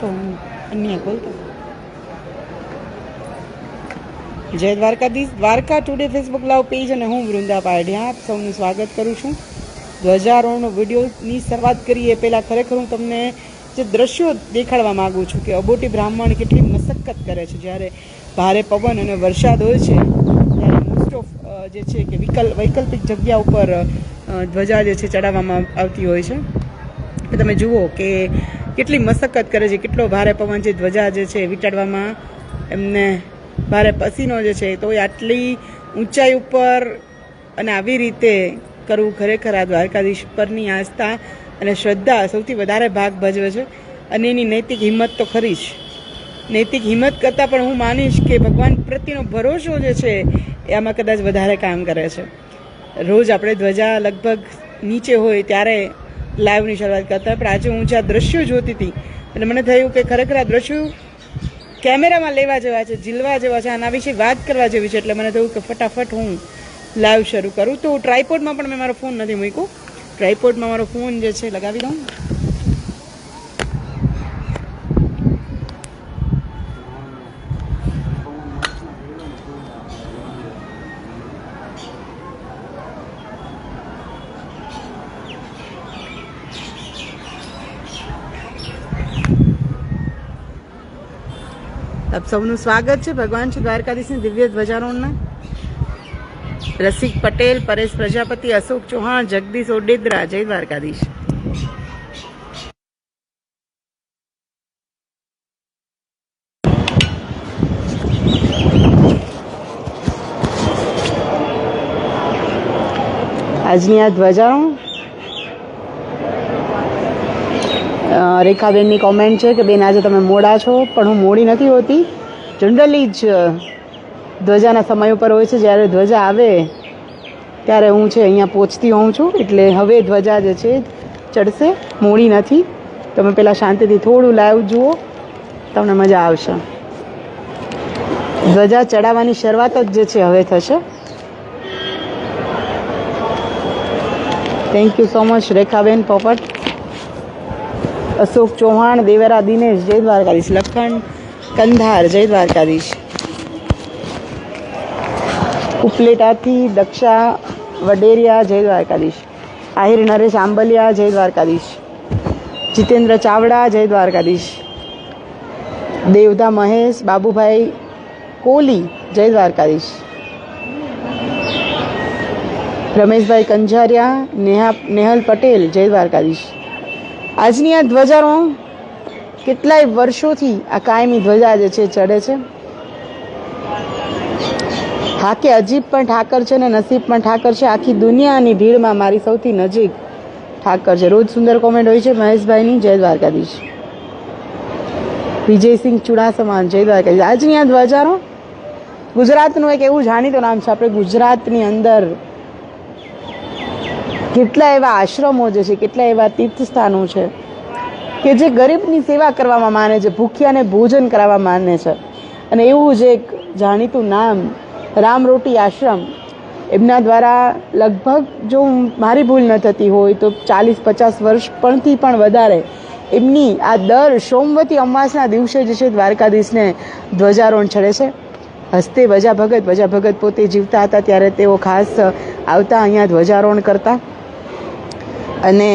તો હું અન્ય બોલતો જય Dwarkadhish. Dwarka today Facebook live page અને હું વૃંદા પારડિયા આપ સૌનું સ્વાગત કરું છું. ધ્વજારોહણનો વિડીયોની શરૂઆત કરીએ. પહેલાં ખરેખર હું તમને જે દ્રશ્યો દેખાડવા માગું છું કે અબોટી બ્રાહ્મણ કેટલી મશક્કત કરે છે. જ્યારે ભારે પવન અને વરસાદ હોય છે, ત્યારે મોસ્ટ ઓફ જે છે કે વિકલ્પ વૈકલ્પિક જગ્યા ઉપર ધ્વજા જે છે ચડાવવામાં આવતી હોય છે. તમે જુઓ કે કેટલી મશક્કત કરે છે, કેટલો ભારે પવન છે, ધ્વજા જે છે વીંટાડવામાં એમને ભારે પસીનો જે છે તોય આટલી ઊંચાઈ ઉપર અને આવી રીતે કરવું ખરેખર આ દ્વારકાધીશ પરની આસ્થા અને શ્રદ્ધા સૌથી વધારે ભાગ ભજવે છે. અને એની નૈતિક હિંમત તો ખરી જ. નૈતિક હિંમત કરતાં પણ હું માનીશ કે ભગવાન પ્રત્યેનો ભરોસો જે છે એ આમાં કદાચ વધારે કામ કરે છે. રોજ આપણે ધ્વજા લગભગ નીચે હોય ત્યારે લાઈવની શરૂઆત કરતા પણ આજે હું જ્યાં દ્રશ્યો જોતી હતી એટલે મને થયું કે ખરેખર આ દ્રશ્યો કેમેરામાં લેવા જેવા છે, ઝીલવા જેવા છે, આના વિશે વાત કરવા જેવી છે, એટલે મને થયું કે ફટાફટ હું લાઈવ શરૂ કરું. તો ટ્રાયપોડમાં પણ મેં મારો ફોન નથી મૂક્યો. ટ્રાયપોડમાં મારો ફોન જે છે, લગાવી દઉં. સૌનું સ્વાગત છે. ભગવાન શ્રી દ્વારકાધીશની દિવ્ય ધ્વજારોહણના. રસિક પટેલ, પરેશ પ્રજાપતિ, અશોક ચૌહાણ, જગદીશ ઓડેદરા. જય દ્વારકાધીશ. આજની આ ધ્વજારોહણ રેખાબેનની કોમેન્ટ છે કે, બેન, આજે તમે મોડા છો. પણ હું મોડી નથી હોતી. જનરલી જ ધ્વજાના સમય ઉપર હોય છે. જ્યારે ધ્વજા આવે, ત્યારે હું છે અહીંયા પહોંચતી હોઉં છું. એટલે હવે ધ્વજા જે છે, ચડશે, મોડી નથી. તમે પહેલાં શાંતિથી થોડું લાઈવ જુઓ, તમને મજા આવશે. ધ્વજા ચડાવવાની શરૂઆત જ જે છે, હવે થશે. Thank you so much Rekhaben Popat. Ashok Chauhan, Devara Dinesh, જય દ્વારકાધીશ, લખન. કંધાર જય દ્વારકાધીશ ઉપલેટાથી દક્ષા વડેરિયા જય દ્વારકાધીશ આહિર નરેશ આંબલિયા જય દ્વારકાધીશ જીતેન્દ્ર ચાવડા જય દ્વારકાધીશ દેવધા મહેશ બાબુભાઈ કોલી જય દ્વારકાધીશ રમેશભાઈ કંજારિયા નેહા નેહલ પટેલ જય દ્વારકાધીશ આજની આ ધ્વજારોહણ કેટલાય વર્ષોથી આ કાયમી ધ્વજા જે છે, ચડે છે. હા કે અજીબ પણ ઠાકર છે ને નસીબ પણ ઠાકર છે. આખી દુનિયાની ભીડમાં મારી સૌથી નજીક ઠાકર છે. રોજ સુંદર કોમેન્ટ હોય છે મહેશભાઈની, જય દ્વારકાધીશ. વિજયસિંહ ચુડાસમાન, જય દ્વારકાધીશ. આજની આ ધ્વજાનો ગુજરાતનું એક એવું જાણીતું નામ છે. આપણે ગુજરાતની અંદર કેટલા એવા આશ્રમો જે છે, કેટલા એવા તીર્થસ્થાનો છે. કે જે ગરીબની સેવા કરવામાં માને છે, ભૂખ્યાને ભોજન કરાવવા માને છે. અને એવું જ એક જાણીતું નામ રામરોટી આશ્રમ, એમના દ્વારા લગભગ જો મારી ભૂલ ન થતી હોય તો ચાલીસ, પચાસ વર્ષ પણથી પણ વધારે એમની આ દર સોમવતી અમાસના દિવસે જે છે દ્વારકાધીશને ધ્વજારોહણ ચડે છે. હસ્તે વજા ભગત વજા ભગત પોતે જીવતા હતા ત્યારે તેઓ ખાસ આવતા અહીંયા ધ્વજારોહણ કરતા. અને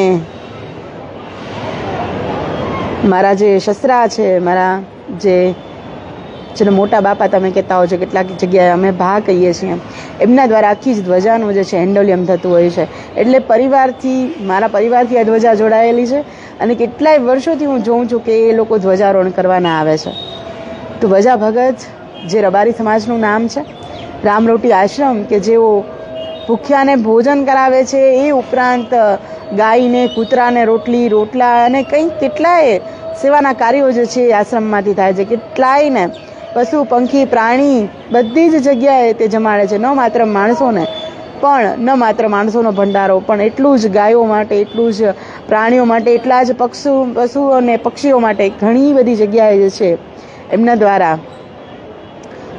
મારા જે સસરા છે, મારા જે જેને મોટા બાપા તમે કહેતા હો છો, કેટલાક જગ્યાએ અમે ભા કહીએ છીએ, એમના દ્વારા આખી જ ધ્વજાનું જે છે, હેન્ડોલિયમ થતું હોય છે. એટલે પરિવારથી, મારા પરિવારથી આ ધ્વજા જોડાયેલી છે અને કેટલાય વર્ષોથી હું જોઉં છું કે એ લોકો ધ્વજારોહણ કરવાના આવે છે. તો વજા ભગત, જે રબારી સમાજનું નામ છે, રામરોટી આશ્રમ કે જેઓ ભૂખ્યાને ભોજન કરાવે છે, એ ઉપરાંત ગાયને, કૂતરાને, રોટલી, રોટલા અને કંઈ કેટલાય સેવાના કાર્યો જે છે આશ્રમમાંથી થાય છે. કેટલાય ને પશુ, પંખી, પ્રાણી બધી જ જગ્યાએ તે જમાડે છે. ન માત્ર માણસોને પણ, ન માત્ર માણસોનો ભંડારો, પણ એટલું જ ગાયો માટે, એટલું જ પ્રાણીઓ માટે, એટલા જ પક્ષુ પશુઓ અને પક્ષીઓ માટે ઘણી બધી જગ્યાએ જે છે એમના દ્વારા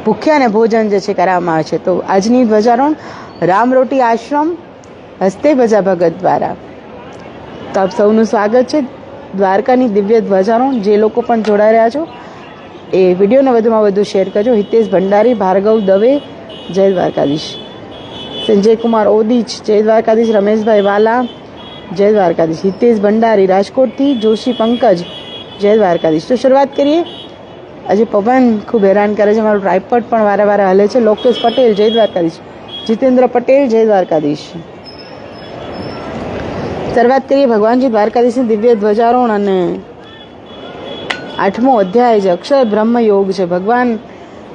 ભૂખ્યાને ભોજન જે છે કરાવવામાં આવે છે. તો આજની ધ્વજારોહણ રામરોટી આશ્રમ હસ્તે ભજા ભગત દ્વારા. તો આપ સૌનું સ્વાગત છે દ્વારકાની દિવ્ય ધ્વજાનો જે લોકો પણ જોડાઈ રહ્યા છો, એ વિડીયોને વધુમાં વધુ શેર કરજો. હિતેશ ભંડારી, ભાર્ગવ દવે, જય દ્વારકાધીશ. સંજય કુમાર ઓદીચ, જય દ્વારકાધીશ. રમેશભાઈ વાલા, જય દ્વારકાધીશ. હિતેશ ભંડારી, રાજકોટથી. જોશી પંકજ, જય દ્વારકાધીશ. તો શરૂઆત કરીએ. આજે પવન ખૂબ હેરાન કરે છે. મારું ટ્રાયપોડ પણ વારે વારે હલે છે. લોકેશ પટેલ, જય દ્વારકાધીશ. જીતેન્દ્ર પટેલ, જય દ્વારકાધીશ. શરૂઆત કરીએ ભગવાનજી દ્વારકાધીશની દિવ્ય ધ્વજારોહણ અને આઠમો અધ્યાય છે અક્ષર બ્રહ્મ યોગ છે. ભગવાન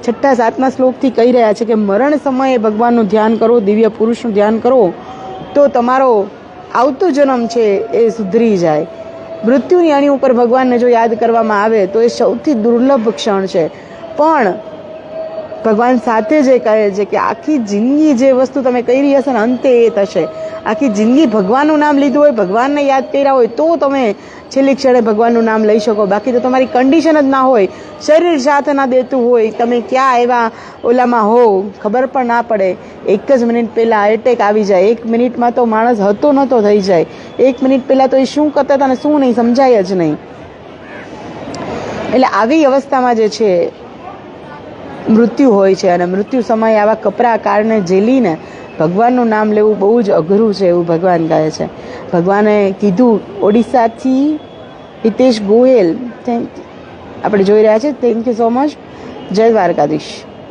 છઠ્ઠા, સાતમા શ્લોકથી કહી રહ્યા છે કે મરણ સમયે ભગવાનનું ધ્યાન કરો, દિવ્ય પુરુષનું ધ્યાન કરો, તો તમારો આવતો જન્મ છે એ સુધરી જાય. મૃત્યુની અણી ઉપર ભગવાનને જો યાદ કરવામાં આવે તો એ સૌથી દુર્લભ ક્ષણ છે. પણ ભગવાન સાથે જે કહે છે કે આખી જિંદગી જે વસ્તુ તમે કરી હશે ને અંતે એ થશે. આખી જિંદગી ભગવાનનું નામ લીધું હોય, ભગવાનને યાદ કર્યા હોય, તો તમે છેલ્લી ક્ષણે ભગવાનનું નામ લઈ શકો. બાકી તો તમારી કન્ડિશન જ ના હોય. શરીર સાથ ના દેતું હોય, તમે ક્યાં એવા ઓલામાં હો, ખબર પણ ના પડે. એક જ મિનિટ પહેલાં એટેક આવી જાય. એક મિનિટમાં તો માણસ હતો નહોતો થઈ જાય. એક મિનિટ પહેલાં તો એ શું કરતા હતા ને શું નહીં સમજાય જ નહીં. એટલે આવી અવસ્થામાં જે છે મૃત્યુ હોય છે અને મૃત્યુ સમયે આવા કપરા કારણે ઝેલીને ભગવાનનું નામ લેવું બહુ જ અઘરું છે એવું ભગવાન કહે છે. ભગવાને કીધું, ઓડિશાથી હિતેશ ગોયલ થેન્ક આપણે જોઈ રહ્યા છે થેન્ક યુ સો મચ જય દ્વારકાધીશ.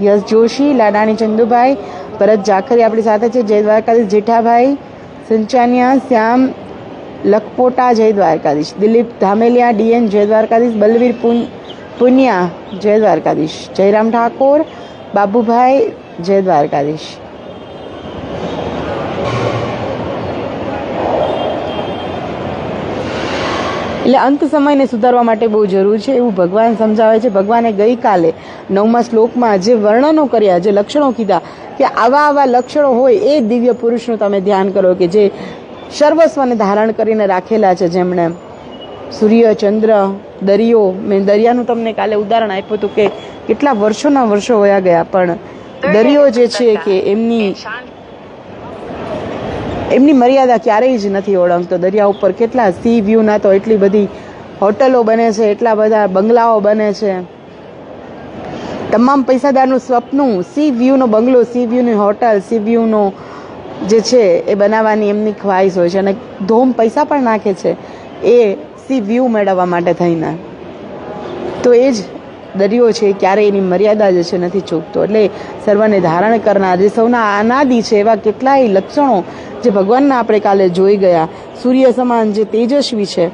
યશ જોશી, લાડાણી ચંદુભાઈ, ભરત જાખરી આપણી સાથે છે. જય દ્વારકાધીશ. જેઠાભાઈ, સંચાનિયા, શ્યામ, લખપોટા, જય દ્વારકાધીશ. દિલીપ ધામેલિયા, ડીએન, જય દ્વારકાધીશ. બલવીર પુન પુન્યા, જય દ્વારકાધીશ. જયરામ ઠાકોર, બાબુભાઈ, જય દ્વારકાધીશ. એટલે અંત સમયને સુધારવા માટે બહુ જરૂર છે, એવું ભગવાન સમજાવે છે. ભગવાને ગઈકાલે નવમા શ્લોકમાં જે વર્ણનો કર્યા, જે લક્ષણો કીધા, કે આવા આવા લક્ષણો હોય એ દિવ્ય પુરુષનું તમે ધ્યાન કરો કે જે સર્વસ્વને ધારણ કરીને રાખેલા છે જેમણે સૂર્ય ચંદ્ર દરિયો. મેં દરિયાનું તમને કાલે ઉદાહરણ આપ્યું હતું કે કેટલા વર્ષોના વર્ષો વયા ગયા પણ દરિયો જે છે કે એમની એમની મર્યાદા ક્યારેય જ નથી ઓળંગતો. દરિયા ઉપર કેટલા સી વ્યૂના તો એટલી બધી હોટલો બને છે એટલા બધા બંગલાઓ બને છે. તમામ પૈસાદારનું સ્વપ્નું સી વ્યૂનો બંગલો સી વ્યૂની હોટલ સી વ્યૂનો જે છે એ બનાવવાની એમની ખ્વાહિશ હોય છે અને ધોમ પૈસા પણ નાખે છે. એ સી વ્યૂ મેળવવા માટે થઈને. તો એ જ દરિયો છે ક્યારેય એની મર્યાદા જે છે નથી ચૂકતો. એટલે સર્વને ધારણ કરનાર જે સૌના આનાદિ છે, એવા કેટલાય લક્ષણો જે ભગવાનના આપણે કાલે જોઈ ગયા. સૂર્ય સમાન જે તેજસ્વી છે.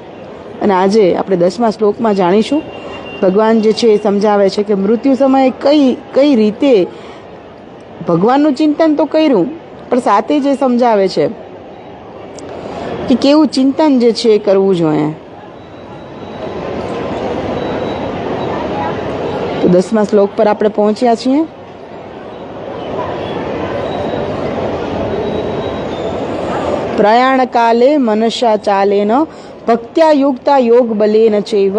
અને આજે આપણે દસમા શ્લોકમાં જાણીશું. ભગવાન જે છે એ સમજાવે છે કે મૃત્યુ સમયે કઈ કઈ રીતે ભગવાનનું ચિંતન તો કર્યું, પણ સાથે જે સમજાવે છે કે કેવું ચિંતન જે છે એ કરવું જોઈએ. દસમા શ્લોક પર આપણે પહોંચ્યા છીએ. પ્રયાણકાલે મનસા ચાલેન, ભક્ત્યા યુક્તા યોગ બલેન ચૈવ,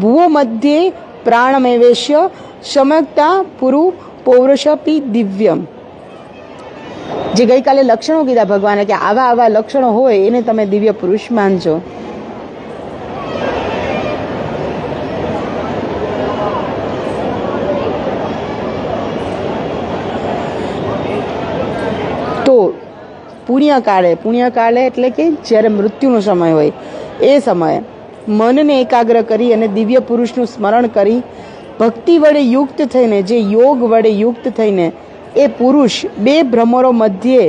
ભુવો મધ્યે પ્રાણમેવેશ્ય, સમગતા પુરુ પૌરુષપી દિવ્યમ. જે ગઈકાલે લક્ષણો કીધા ભગવાને કે આવા આવા લક્ષણો હોય એને તમે દિવ્ય પુરુષ માનજો તો પુણ્યકાળે પુણ્યકાળે એટલે કે જ્યારે મૃત્યુનો સમય હોય, એ સમયે મનને એકાગ્ર કરી અને દિવ્ય પુરુષનું સ્મરણ કરી ભક્તિ વડે યુક્ત થઈને, જે યોગ વડે યુક્ત થઈને એ પુરુષ બે ભ્રમરો મધ્યે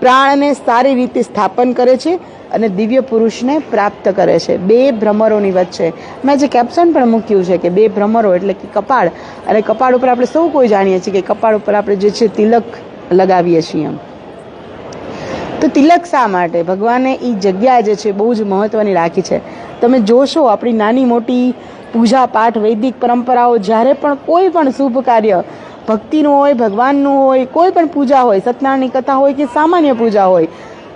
પ્રાણને સારી રીતે સ્થાપન કરે છે અને દિવ્ય પુરુષને પ્રાપ્ત કરે છે. બે ભ્રમરોની વચ્ચે. મેં જે કેપ્શન પણ મૂક્યું છે કે બે ભ્રમરો એટલે કે કપાળ. અને કપાળ ઉપર આપણે સૌ કોઈ જાણીએ છીએ કે કપાળ ઉપર આપણે જે છે તિલક લગાવીએ છીએ એમ. તો તિલક શા માટે? ભગવાને એ જગ્યા જે છે બહુ જ મહત્ત્વની રાખી છે. તમે જોશો આપણી નાની મોટી પૂજા પાઠ, વૈદિક પરંપરાઓ, જ્યારે પણ કોઈ પણ શુભ કાર્ય ભક્તિનું હોય, ભગવાનનું હોય, કોઈ પણ પૂજા હોય સત્યનારાયણની કથા હોય કે સામાન્ય પૂજા હોય,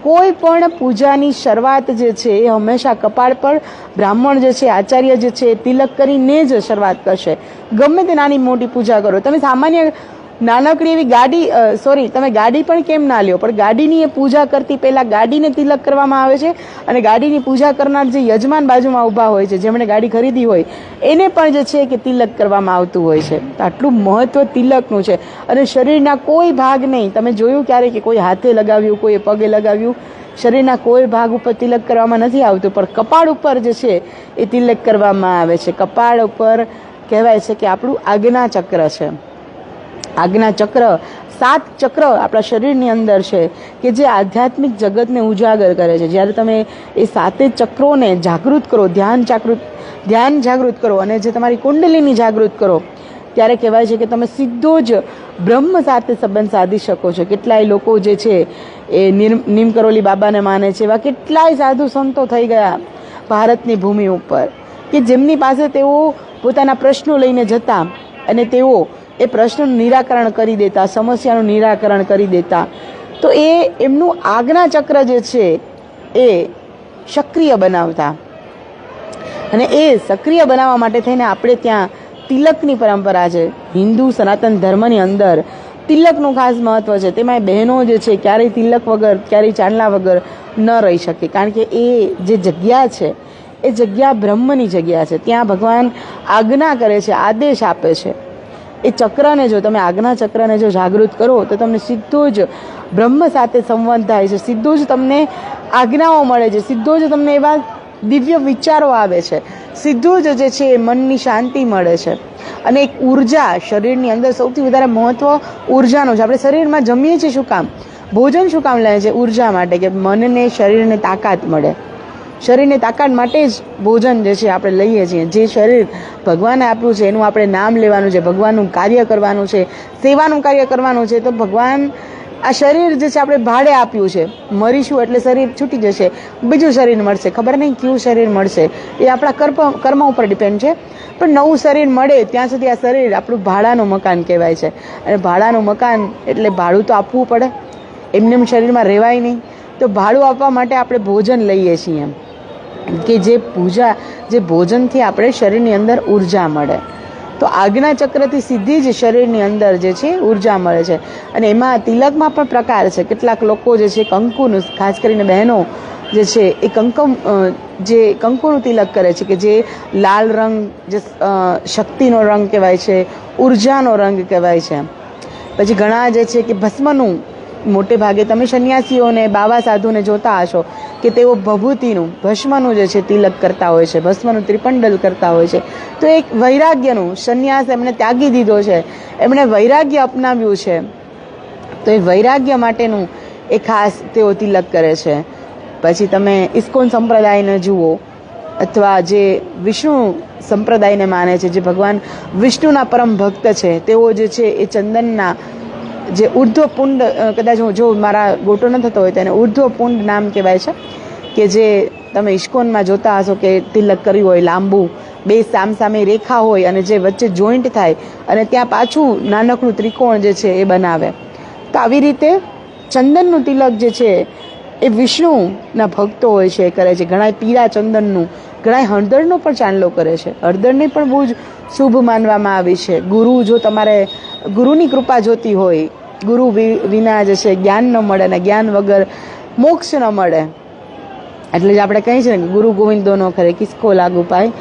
કોઈ પણ પૂજાની શરૂઆત જે છે એ હંમેશા કપાળ પર બ્રાહ્મણ જે છે, આચાર્ય જે છે તિલક કરીને જ શરૂઆત કરશે. ગમે તે નાની મોટી પૂજા કરો. તમે સામાન્ય નાનકડી એવી ગાડી સોરી તમે ગાડી પણ કેમ ના લ્યો? પણ ગાડીની એ પૂજા કરતી પહેલા ગાડીને તિલક કરવામાં આવે છે અને ગાડીની પૂજા કરનાર જે યજમાન બાજુમાં ઊભા હોય છે, જેમણે ગાડી ખરીદી હોય, એને પણ જે છે કે તિલક કરવામાં આવતું હોય છે. આટલું મહત્વ તિલકનું છે. અને શરીરના કોઈ ભાગ નહીં. તમે જોયું ક્યારે કે કોઈ હાથે લગાવ્યું કોઈ પગે લગાવ્યું? શરીરના કોઈ ભાગ ઉપર તિલક કરવામાં નથી આવતું, પણ કપાળ ઉપર જે છે એ તિલક કરવામાં આવે છે. કપાળ ઉપર કહેવાય છે કે આપણું આજ્ઞા ચક્ર છે. આજ્ઞા ચક્ર, સાત ચક્ર આપણા શરીરની અંદર છે કે જે આધ્યાત્મિક જગતને ઉજાગર કરે છે. જ્યારે તમે એ સાતે ચક્રોને જાગૃત કરો, ધ્યાન જાગૃત ધ્યાન જાગૃત કરો અને જે તમારી કુંડલીની જાગૃત કરો, ત્યારે કહેવાય છે કે તમે સીધો જ બ્રહ્મ સાથે સંબંધ સાધી શકો છો. કેટલાય લોકો જે છે એ નિર નીમ બાબાને માને છે એવા કેટલાય સાધુ સંતો થઈ ગયા ભારતની ભૂમિ ઉપર કે જેમની પાસે તેઓ પોતાના પ્રશ્નો લઈને જતા અને તેઓ એ પ્રશ્નનું નિરાકરણ કરી દેતા, સમસ્યાનું નિરાકરણ કરી દેતા. તો એ એમનું આજ્ઞા ચક્ર જે છે એ સક્રિય બનાવતા. અને એ સક્રિય બનાવવા માટે થઈને આપણે ત્યાં તિલકની પરંપરા છે. હિન્દુ સનાતન ધર્મની અંદર તિલકનું ખાસ મહત્વ છે. તેમાં બહેનો જે છે ક્યારેય તિલક વગર, ક્યારેય ચાંદલા વગર ન રહી શકે. કારણ કે એ જે જગ્યા છે, એ જગ્યા બ્રહ્મની જગ્યા છે. ત્યાં ભગવાન આજ્ઞા કરે છે, આદેશ આપે છે. એ ચક્રને જો તમે આજ્ઞા ચક્રને જો જાગૃત કરો, તો તમને સીધો જ બ્રહ્મ સાથે સંવાદ થાય છે. સીધું જ તમને આજ્ઞાઓ મળે છે. સીધો જ તમને એવા દિવ્ય વિચારો આવે છે. સીધું જ જે છે એ મનની શાંતિ મળે છે. અને એક ઊર્જા શરીરની અંદર સૌથી વધારે મહત્ત્વ ઉર્જાનું છે. આપણે શરીરમાં જમીએ છીએ શું કામ? ભોજન શું કામ લે છે? ઊર્જા માટે કે મનને શરીરને તાકાત મળે. શરીરને તાકાત માટે જ ભોજન જે છે આપણે લઈએ છીએ. જે શરીર ભગવાને આપ્યું છે, એનું આપણે નામ લેવાનું છે, ભગવાનનું કાર્ય કરવાનું છે, સેવાનું કાર્ય કરવાનું છે, તો ભગવાન આ શરીર જે છે આપણે ભાડે આપ્યું છે. મરીશું એટલે શરીર છૂટી જશે, બીજું શરીર મળશે. ખબર નહીં કયું શરીર મળશે? એ આપણા કર્મ કર્મ ઉપર ડિપેન્ડ છે. પણ નવું શરીર મળે ત્યાં સુધી આ શરીર આપણું ભાડાનું મકાન કહેવાય છે. અને ભાડાનું મકાન એટલે ભાડું તો આપવું પડે. એમને શરીરમાં રહેવાય નહીં. તો ભાડું આપવા માટે આપણે ભોજન લઈએ છીએ એમ. કે જે પૂજા, જે ભોજનથી આપણે શરીરની અંદર ઊર્જા મળે. તો આજ્ઞા ચક્રથી સીધી જ શરીરની અંદર જે છે, ઊર્જા મળે છે. અને એમાં તિલકમાં પણ પ્રકાર છે. કેટલાક લોકો જે છે, કંકુનું, ખાસ કરીને બહેનો જે છે, એ કંકમ જે કંકુનું તિલક કરે છે કે જે લાલ રંગ, જે શક્તિનો રંગ કહેવાય છે, ઉર્જાનો રંગ કહેવાય છે. પછી ઘણા જે છે કે ભસ્મનું મોટે ભાગે તમે સંન્યાસીઓને, બાવા સાધુને જોતા હશો કે તેઓ ભભૂતિનું, ભસ્મનું જે છે તિલક કરતા હોય છે, ભસ્મનું ત્રિપંડલ કરતા હોય છે. તો એક વૈરાગ્યનું સંન્યાસ એમણે ત્યાગી દીધો છે. એમણે વૈરાગ્ય અપનાવ્યું છે. તો એ વૈરાગ્ય માટેનું એ ખાસ તેઓ તિલક કરે છે. પછી તમે ઇસ્કોન સંપ્રદાયને જુઓ, અથવા જે વિષ્ણુ સંપ્રદાયને માને છે, જે ભગવાન વિષ્ણુના પરમ ભક્ત છે, તેઓ જે છે એ ચંદનના જે ઉર્ધ્વપુંડ કદાચ હું જો મારા ગોટો ન થતો હોય તેને ઉર્ધ્વપુંડ નામ કહેવાય છે, કે જે તમે ઇશ્કોનમાં જોતા હશો કે તિલક કર્યું હોય લાંબુ, બે સામસામે રેખા હોય અને જે વચ્ચે જોઈન્ટ થાય અને ત્યાં પાછું નાનકડું ત્રિકોણ જે છે એ બનાવે. તો આવી રીતે ચંદનનું તિલક જે છે એ વિષ્ણુના ભક્તો હોય છે કરે છે. ઘણા પીળા ચંદનનું ઘણા હળદરનો પણ ચાંદલો કરે છે. હળદરને પણ બહુ જ શુભ માનવામાં આવી છે. ગુરુ જો તમારે ગુરુની કૃપા જોતી હોય ગુરુ વિના જે છે, જ્ઞાન ન મળે અને જ્ઞાન વગર મોક્ષ ન મળે. એટલે જ આપણે કહીએ છીએ ને ગુરુ ગોવિંદો નો ખરે કિસકો લાગુ પાય.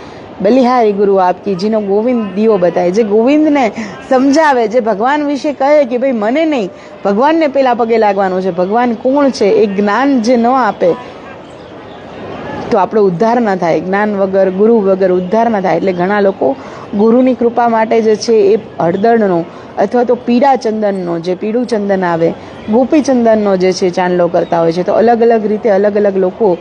બલિહારી ગુરુ આપકી, જેનો ગોવિંદ દીવો બતાવે જે ગોવિંદને સમજાવે, જે ભગવાન વિશે કહે કે ભાઈ મને નહીં, ભગવાનને પેલા પગે લાગવાનું છે. ભગવાન કોણ છે? એ જ્ઞાન જે ન આપે, તો આપણો ઉદ્ધાર ન થાય. જ્ઞાન વગર, ગુરુ વગર ઉદ્ધાર ન થાય. એટલે ઘણા લોકો ગુરુની કૃપા માટે જે છે એ હળદરનો અથવા તો પીળા ચંદનનો જે પીળું ચંદન આવે ગોપી ચંદનનો જે છે ચાંદલો કરતા હોય છે. તો અલગ અલગ રીતે અલગ અલગ લોકો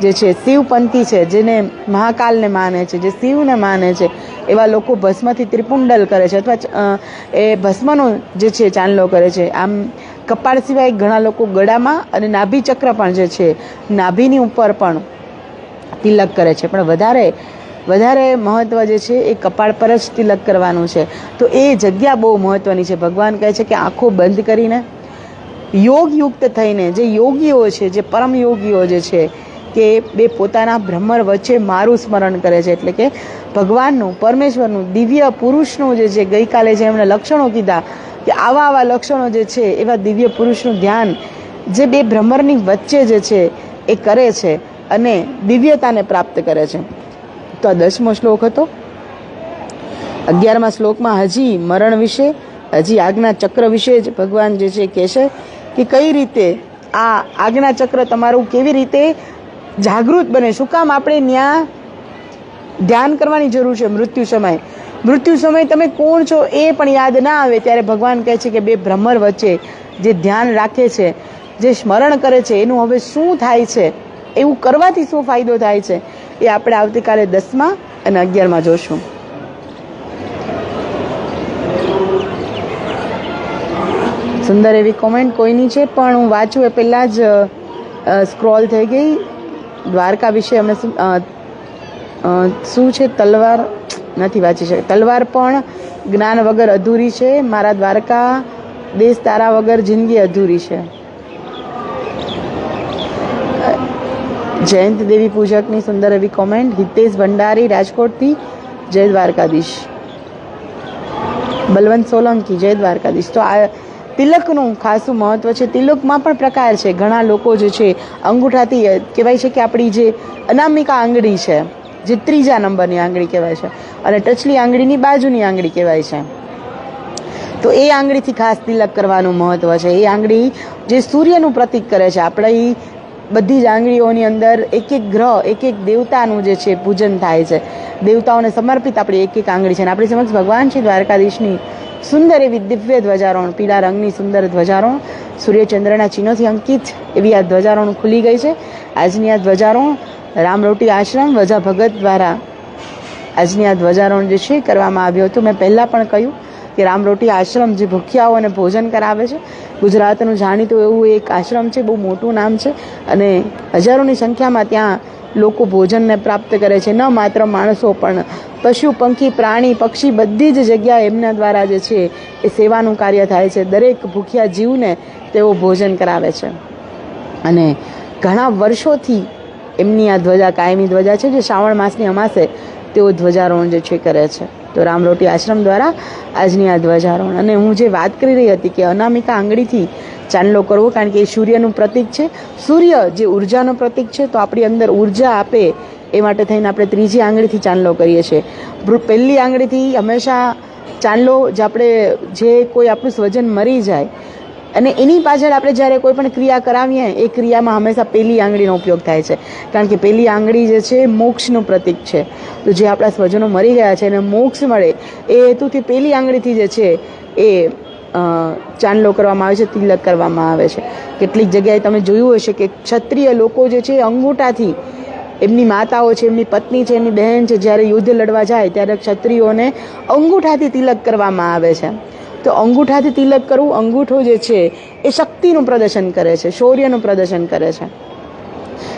જે છે શિવપંથી છે, જેને મહાકાલને માને છે, જે શિવને માને છે, એવા લોકો ભસ્મથી ત્રિપુંડલ કરે છે અથવા એ ભસ્મનો જે છે ચાંદલો કરે છે. આમ કપાળ સિવાય ઘણા લોકો ગળામાં અને નાભી ચક્ર પણ જે છે નાભીની ઉપર પણ તિલક કરે છે. પણ વધારે વધારે મહત્વ જે છે એ કપાળ પર જ તિલક કરવાનું છે. તો એ જગ્યા બહુ મહત્વની છે. ભગવાન કહે છે કે આંખો બંધ કરીને, યોગયુક્ત થઈને, જે યોગીઓ છે, જે પરમ યોગીઓ જે છે, કે બે પોતાના ભ્રમર વચ્ચે મારું સ્મરણ કરે છે. એટલે કે ભગવાનનું, પરમેશ્વરનું, દિવ્ય પુરુષનું જે છે, ગઈકાલે જે એમણે લક્ષણો કીધા, કે આવા આવા લક્ષણો જે છે, એવા દિવ્ય પુરુષનું ધ્યાન જે બે ભ્રમરની વચ્ચે જે છે, એ કરે છે અને દિવ્યતાને પ્રાપ્ત કરે છે. તો આ દસમો શ્લોક હતો. અગિયારમા શ્લોકમાં હજી મરણ વિશે, હજી આજ્ઞા ચક્ર વિશે જ ભગવાન જે છે કહે છે કે કઈ રીતે આ આજ્ઞા ચક્ર તમારું કેવી રીતે જાગૃત બને? શું કામ આપણે ત્યાં ધ્યાન કરવાની જરૂર છે મૃત્યુ સમય? મૃત્યુ સમય તમે કોણ છો એ પણ યાદ ના આવે ત્યારે ભગવાન કહે છે કે બે ભ્રમર વચ્ચે જે ધ્યાન રાખે છે, જે સ્મરણ કરે છે, એનું હવે શું થાય છે? એવું કરવાથી શું ફાયદો થાય છે? એ આપણે આવતીકાલે દસમા અને અગિયારમાં જોશું. સુંદર એવી કોમેન્ટ કોઈની છે, પણ હું વાંચું એ પહેલાં જ સ્ક્રોલ થઈ ગઈ. દ્વારકા વિશે અમે શું છે, તલવાર? નથી વાંચી શકે તલવાર પણ જ્ઞાન વગર અધૂરી છે. મારા દ્વારકા દેશ તારા વગર જિંદગી અધૂરી છે. જયંત દેવી પૂજકની સુંદર એવી કોમેન્ટ હિતેશ ભંડારી રાજકોટથી, જય દ્વારકાધીશ. બલવંત સોલંકી, જય દ્વારકાધીશ. તો આ તિલકનું ખાસું મહત્વ છે. તિલકમાં પણ પ્રકાર છે. ઘણા લોકો જે છે, અંગૂઠાથી કહેવાય છે કે આપણી જે અનામિકા આંગળી છે, જે ત્રીજા નંબરની આંગળી કહેવાય છે, અને ટચલી આંગળીની બાજુની આંગળી કહેવાય છે. તો એ આંગળીથી ખાસ તિલક કરવાનું મહત્વ છે. એ આંગળી જે સૂર્યનું પ્રતીક કરે છે. આપણે બધી જ આંગળીઓની અંદર એક એક ગ્રહ એક એક દેવતાનું જે છે પૂજન થાય છે. દેવતાઓને સમર્પિત આપણી એક એક આંગળી છે. અને આપણી સમક્ષ ભગવાન છે દ્વારકાધીશની સુંદર એવી દિવ્ય ધ્વજારોહણ, પીળા રંગની સુંદર ધ્વજારોહણ, સૂર્યચંદ્રના ચિહ્નોથી અંકિત એવી આ ધ્વજારોહણ ખુલી ગઈ છે. આજની આ ધ્વજારોહણ રામરોટી આશ્રમ વજા ભગત દ્વારા આજની આ ધ્વજારોહણ જે છે કરવામાં આવ્યું હતું. મેં પહેલાં પણ કહ્યું કે રામરોટી આશ્રમ જે ભૂખ્યાઓને ભોજન કરાવે છે. ગુજરાતનું જાણીતું એવું એક આશ્રમ છે, બહુ મોટું નામ છે અને હજારોની સંખ્યામાં ત્યાં લોકો ભોજનને પ્રાપ્ત કરે છે, ન માત્ર માણસો પણ. પશુ, પંખી, પ્રાણી, પક્ષી બધી જ જગ્યાએ એમના દ્વારા જે છે એ સેવાનું કાર્ય થાય છે. દરેક ભૂખ્યા જીવને તેઓ ભોજન કરાવે છે. અને ઘણા વર્ષોથી એમની આ ધ્વજા, કાયમી ધ્વજા છે, જે શ્રાવણ માસની અમાસે તેઓ ધ્વજારોહણ જે છે કરે છે. તો રામરોટી આશ્રમ દ્વારા આજની આ ધ્વજારોહણ. અને હું જે વાત કરી રહી હતી કે અનામિકા આંગળીથી ચાંદલો કરવો, કારણ કે એ સૂર્યનું પ્રતીક છે. સૂર્ય જે ઉર્જાનું પ્રતીક છે, તો આપણી અંદર ઊર્જા આપે એ માટે થઈને આપણે ત્રીજી આંગળીથી ચાંદલો કરીએ છીએ. પહેલી આંગળીથી હંમેશા ચાંદલો જે આપણે જે કોઈ આપણું સ્વજન મરી જાય અને એની પાછળ આપણે જ્યારે કોઈ પણ ક્રિયા કરાવીએ, એ ક્રિયામાં હંમેશા પેલી આંગળીનો ઉપયોગ થાય છે. કારણ કે પેલી આંગળી જે છે, એ મોક્ષનું પ્રતીક છે. તો જે આપણા સ્વજનો મરી ગયા છે અને મોક્ષ મળે, એ હેતુથી પેલી આંગળીથી જે છે, એ ચાંદલો કરવામાં આવે છે, તિલક કરવામાં આવે છે. કેટલીક જગ્યાએ તમે જોયું હશે કે ક્ષત્રિય લોકો જે છે અંગૂઠાથી એમની માતાઓ છે, એમની પત્ની છે, એમની બહેન છે, જ્યારે યુદ્ધ લડવા જાય, ત્યારે ક્ષત્રિયોને અંગૂઠાથી તિલક કરવામાં આવે છે. તો અંગૂઠાથી તિલક કરવું અંગૂઠો જે છે એ શક્તિનું પ્રદર્શન કરે છે, શૌર્યનું પ્રદર્શન કરે છે.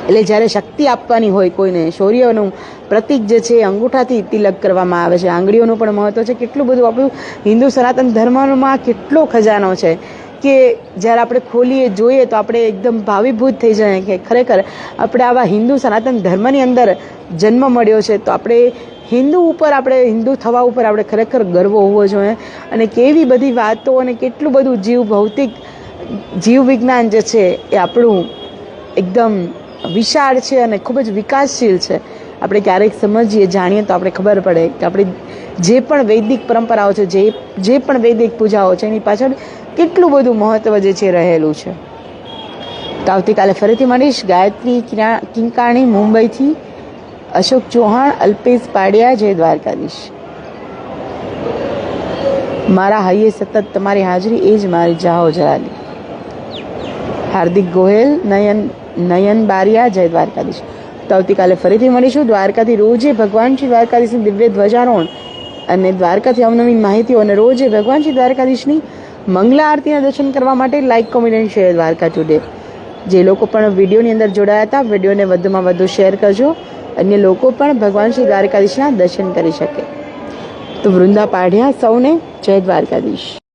એટલે જ્યારે શક્તિ આપવાની હોય કોઈને, શૌર્યનું પ્રતિક જે છે અંગૂઠાથી તિલક કરવામાં આવે છે. આંગળીઓનું પણ મહત્વ છે. કેટલું બધું આપણું હિન્દુ સનાતન ધર્મમાં કેટલો ખજાનો છે કે જ્યારે આપણે ખોલીએ, જોઈએ તો આપણે એકદમ ભાવીભૂત થઈ જાય કે ખરેખર આપણે આવા હિન્દુ સનાતન ધર્મની અંદર જન્મ મળ્યો છે તો આપણે હિન્દુ ઉપર આપણે, હિન્દુ થવા ઉપર આપણે ખરેખર ગર્વ હોવો જોઈએ અને કેવી બધી વાતો અને કેટલું બધું જીવ ભૌતિક, જીવ વિજ્ઞાન જે છે એ આપણું એકદમ વિશાળ છે અને ખૂબ જ વિકાસશીલ છે. આપણે ક્યારેક સમજીએ, જાણીએ તો આપણે ખબર પડે કે આપણી જે પણ વૈદિક પરંપરાઓ છે, જે જે પણ વૈદિક પૂજાઓ છે, એની પાછળ કેટલું બધું મહત્ત્વ જે છે રહેલું છે. તો આવતીકાલે ફરીથી મળીશ. ગાયત્રી કિંકાણી, મુંબઈથી અશોક ચૌહાણ, અલ્પેશ પાડિયા, જય દ્વારકાધીશ. મારા હૈયે સતત તમારી હાજરી, એ જ મારી જાહો જરાલી હાર્દિક ગોહેલ, નયન નયન બારિયા, જય દ્વારકાધીશ. તો આવતીકાલે ફરીથી મળીશું. દ્વારકાથી રોજે ભગવાન શ્રી દ્વારકાધીશની દિવ્ય ધ્વજારોહણ અને દ્વારકાથી અવનવીન માહિતીઓ અને રોજે ભગવાન શ્રી દ્વારકાધીશની મંગલા આરતીના દર્શન કરવા માટે like comment and share Dwarka today જે લોકો પણ વિડીયોની અંદર જોડાયા હતા, વિડીયોને વધુમાં વધુ શેર કરજો. અન્ય લોકો પણ ભગવાન શ્રી દ્વારકાધીશના દર્શન કરી શકે. તો વૃંદા પાઢ્યા સૌને જય દ્વારકાધીશ.